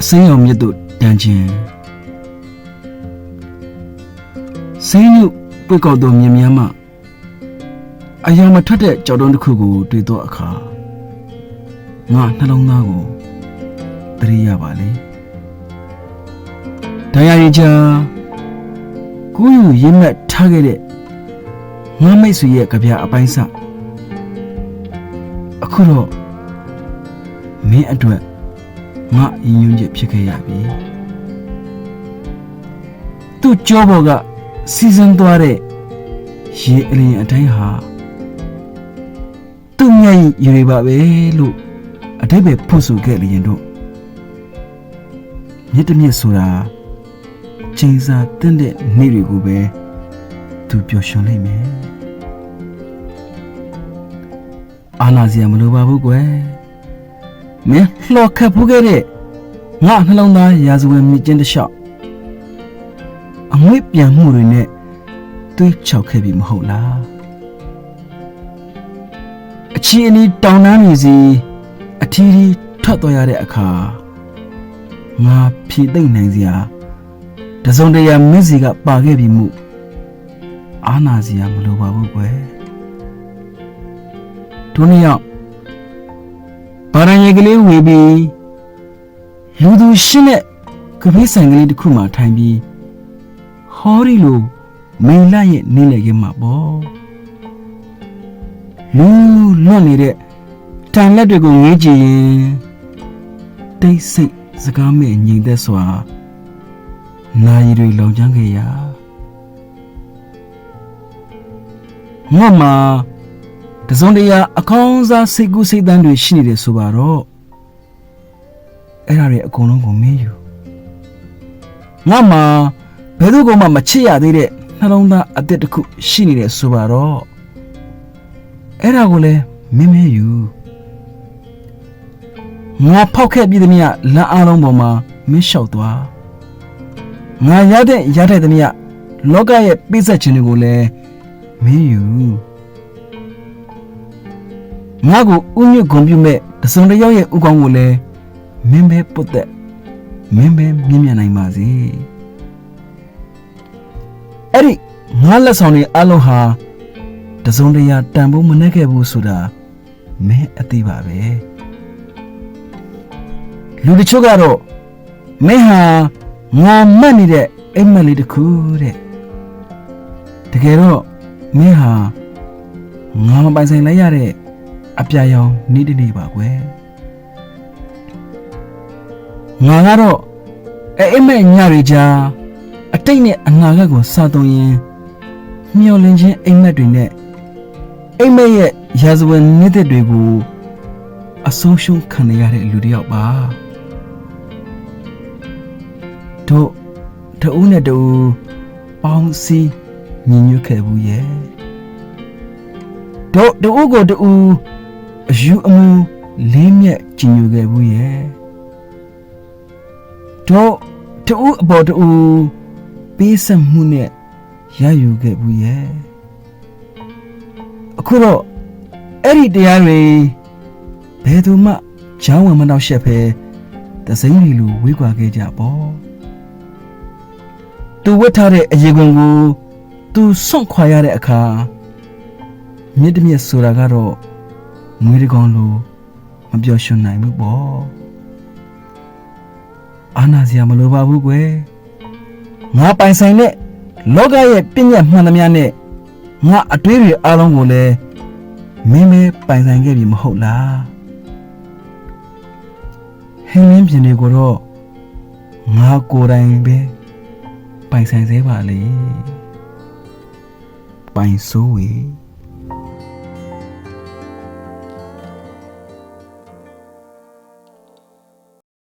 အစိမ်းအောင်မြစ်တို့တန်ချင်းစိမ်းညုပွေကောက်တော်မြင်များမှအယောင်မထွက်တဲ့ကြောက်တုံးတစ်ခုကိုတွေ့တော့အခါငါနှလုံးသားကိုတရိရပါလေတရားရင်ချာကိုယ်ယူရင်းမဲ့ထားခဲ့တဲ့ငါမိတ်ဆွေရဲ့ကြပြအပိုင်းစအခုတော့မင်းအတွက် ငါအင်းညွန့်ချက်ဖြစ်ခဲ့ရပြီသူ့ကြောဘော်ကစီစဉ်သွားတဲ့ရေအလင်းအတိုင်းဟာသူ့မျက်ရည်ရေပါပဲလို့အတိတ်ပဲဖွင့်ဆိုခဲ့လျင်တို့မြစ်တစ်မြစ်ဆိုတာချိန်စာတင်းတဲ့နေ့တွေကိုပဲသူပျော်ရွှင်လိမ့်မယ်အာနာစီယမလိုပါဘူးကွယ် မင်းလှော်ခတ်ဖူးခဲ့တဲ့ငါနှလုံးသားရာဇဝင်မြင့်ကျင်းတစ်လျှောက်အငွေ့ပြန်မှုတွေနဲ့တွေးချောက်ခဲ့ပြီမဟုတ်လားအချီအနီးတောင်တန်းမြည်စီအထီးထီးထွက်သွားရတဲ့အခါငါဖြည့်သိမ့်နိုင်စရာတစုံတရာမင်းစီကပါခဲ့ပြီမှုအာနာစရာမလိုပါဘူးကွယ်တို့နှစ်ယောက် ဗာရန်ရေကလေးဝေပြီးလူသူရှင်းတဲ့ကပိဆိုင်ကလေးတစ်ခုမှထိုင်ပြီးဟောရီလိုမိန်လာရဲ့နေလေခင်မှာပေါ့လူလွတ်နေတဲ့တန်လက်တွေကိုငေးကြည့်ရင်တိတ်ဆိတ်စကားမဲ့ငြိမ်သက်စွာနာရီတွေလောင်ကျွမ်းခဲ့ရငါမှာ တစုံတရာအကောင်းစားစိတ်ကူးစိတ်တမ်းတွေရှိနေတယ်ဆိုပါတော့အဲ့ဒါတွေအကုန်လုံးကိုမင်းယူငါမှာဘယ်သူကမှမချစ်ရသေးတဲ့နှလုံးသားအသစ်တစ်ခုရှိနေတယ်ဆိုပါတော့အဲ့ဒါကိုလည်းမင်းမင်းယူငါဖောက်ခဲ့ပြီးသမျှလက်အားလုံးပေါ်မှာမင်းလျှောက်သွားငါရတဲ့ရတဲ့သမျှလောကရဲ့ပြည့်စက်ခြင်းတွေကိုလည်းမင်းယူ ငါကိုဥညွတ်ဂုံပြုမဲ့တစုံတစ်ယောက်ရဲ့ဥကောင်းကိုလည်းမင်းပဲပုတ်သက်မင်းပဲမြင့်မြတ်နိုင်ပါစေအဲ့ဒီငါလက်ဆောင်တွေအလုံးဟာတစုံတရာတန်ဖိုးမနှက်ခဲ့ဘူးဆိုတာမင်းအသိပါပဲလူတချို့ကတော့မင်းဟာငါမှတ်နေတဲ့အိမ်မက်လေးတစ်ခုတဲ့တကယ်တော့မင်းဟာငါမပိုင်ဆိုင်လိုက်ရတဲ့ အပြာရောင်နေ့တစ်နေ့ပါကွယ်ငါကတော့အဲ့အိမ်မက်ညတွေကြာအတိတ်နဲ့အငါကကိုစသွင်းရင်မျောလင်းခြင်းအိမ်မက်တွေနဲ့အိမ်မက်ရဲ့ရာဇဝင်နေ့သက်တွေကိုအဆုံးရှုံးခံရတဲ့လူတစ်ယောက်ပါတို့တဦးနဲ့တူပေါင်းစည်းညီညွတ်ခဲ့ဘူးရဲ့တို့တူကိုတူ အယူအမူလေးမြတ်ကြည်ညိုခဲ့ဘူးရဲ့တို့တူအပေါ်တူပေးဆက်မှုနဲ့ရယူခဲ့ဘူးရဲ့အခုတော့အဲ့ဒီတရားတွေဘယ်သူမှကြောင်းဝင်မတော့ရှက်ဖဲသစိမ့်လီလိုဝေးကွာခဲ့ကြပေါ့သူဝတ်ထားတဲ့အရေခွင်ကိုသူစွန့်ခွာရတဲ့အခါမြစ်တမြစ်ဆိုတာကတော့ ငွေတကောင်လိုမပျော်ရွှင်နိုင်ဘူးပေါ့အာနာစရာမလိုပါဘူးကွယ်ငါပိုင်ဆိုင်တဲ့လောကရဲ့ပြည့်ညတ်မှန်သမျှနဲ့ငါအတွေးတွေအားလုံးကိုလည်းမင်းမဲပိုင်ဆိုင်ခဲ့ပြီမဟုတ်လားဟင်းလင်းပြင်တွေကိုတော့ငါကိုယ်တိုင်ပဲပိုင်ဆိုင်သေးပါလေပိုင်စိုးဝေ